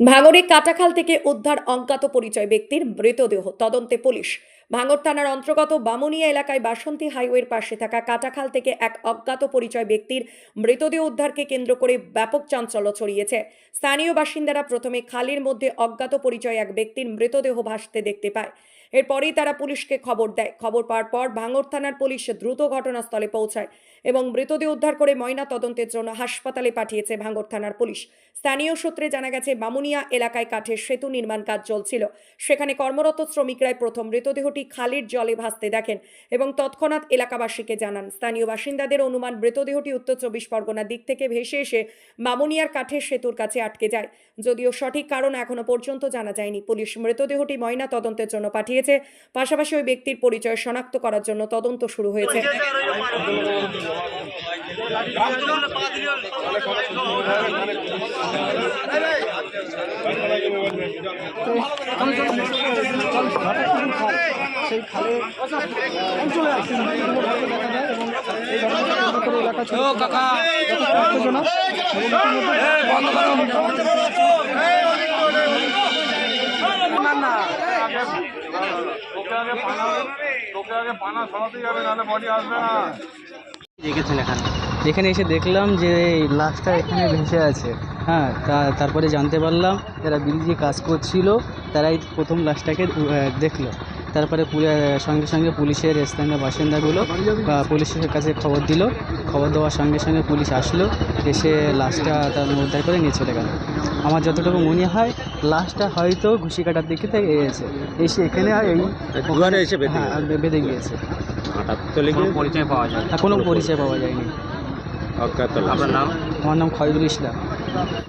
ভাঙড়ে কাটাখাল থেকে উদ্ধার অজ্ঞাত পরিচয় ব্যক্তির মৃতদেহ। তদন্তে পুলিশ। ভাঙর থানার অন্তর্গত বামুনিয়া এলাকায় বাসন্তী হাইওয়ের পাশে থাকা কাটাখাল থেকে এক অজ্ঞাত পরিচয় ব্যক্তির মৃতদেহ উদ্ধারকে কেন্দ্র করে ব্যাপক চাঞ্চল্য ছড়িয়েছে। স্থানীয় বাসিন্দারা প্রথমে খালের মধ্যে অজ্ঞাত পরিচয় এক ব্যক্তির মৃতদেহ ভাসতে দেখতে পায়। এরপরেই তারা পুলিশকে খবর দেয়। খবর পাওয়ার পর ভাঙড় থানার পুলিশ দ্রুত ঘটনাস্থলে পৌঁছায় এবং মৃতদেহ উদ্ধার করে ময়না তদন্তের জন্য হাসপাতালে পাঠিয়েছে ভাঙড় থানার পুলিশ। স্থানীয় সূত্রে জানা গেছে বামুনিয়া এলাকায় কাঠের সেতু নির্মাণ কাজ চলছিল। সেখানে কর্মরত শ্রমিকরাই প্রথম মৃতদেহটি খালির জলে ভাসতে দেখেন এবং তৎক্ষণাৎ এলাকাবাসীকে জানান। স্থানীয় বাসিন্দাদের অনুমান, মৃতদেহটি উত্তর চব্বিশ পরগনার দিক থেকে ভেসে এসে বামুনিয়ার কাঠের সেতুর কাছে আটকে যায়। যদিও সঠিক কারণ এখনও পর্যন্ত জানা যায়নি। পুলিশ মৃতদেহটি ময়না তদন্তের জন্য পাঠিয়েছে পাশাপাশি ওই ব্যক্তির পরিচয় শনাক্ত করার জন্য তদন্ত শুরু হয়েছে এবং তোকে আগে পানা তোকে আগে পানা সরাতে যাবে নাহলে বডি আসবে না। দেখেছেন এখানে। এখানে এসে দেখলাম যে লাশটা এখানে ভেসে আছে। হ্যাঁ তা তারপরে জানতে পারলাম যারা ব্রিজে কাজ করছিল তারাই প্রথম লাশটাকে দেখল। তারপরে সঙ্গে সঙ্গে পুলিশের স্থানীয় বাসিন্দাগুলো পুলিশের কাছে খবর দিল। খবর দেওয়ার সঙ্গে সঙ্গে পুলিশ আসলো এসে লাশটা তার উদ্ধার করে নিয়ে চলে গেল। আমার যতটুকু মনে হয় লাশটা হয়তো ঘুষি কাটার দিকে থেকে এসেছে। এসে এখানে আর এই দুয়ারে এসে বেঁধে হ্যাঁ বেঁধে গিয়েছে। পরিচয় পাওয়া যায় কোনো পরিচয় পাওয়া যায়নি। অজ্ঞাত লাশ। আমার নাম খয়রুল ইসলাম। love it.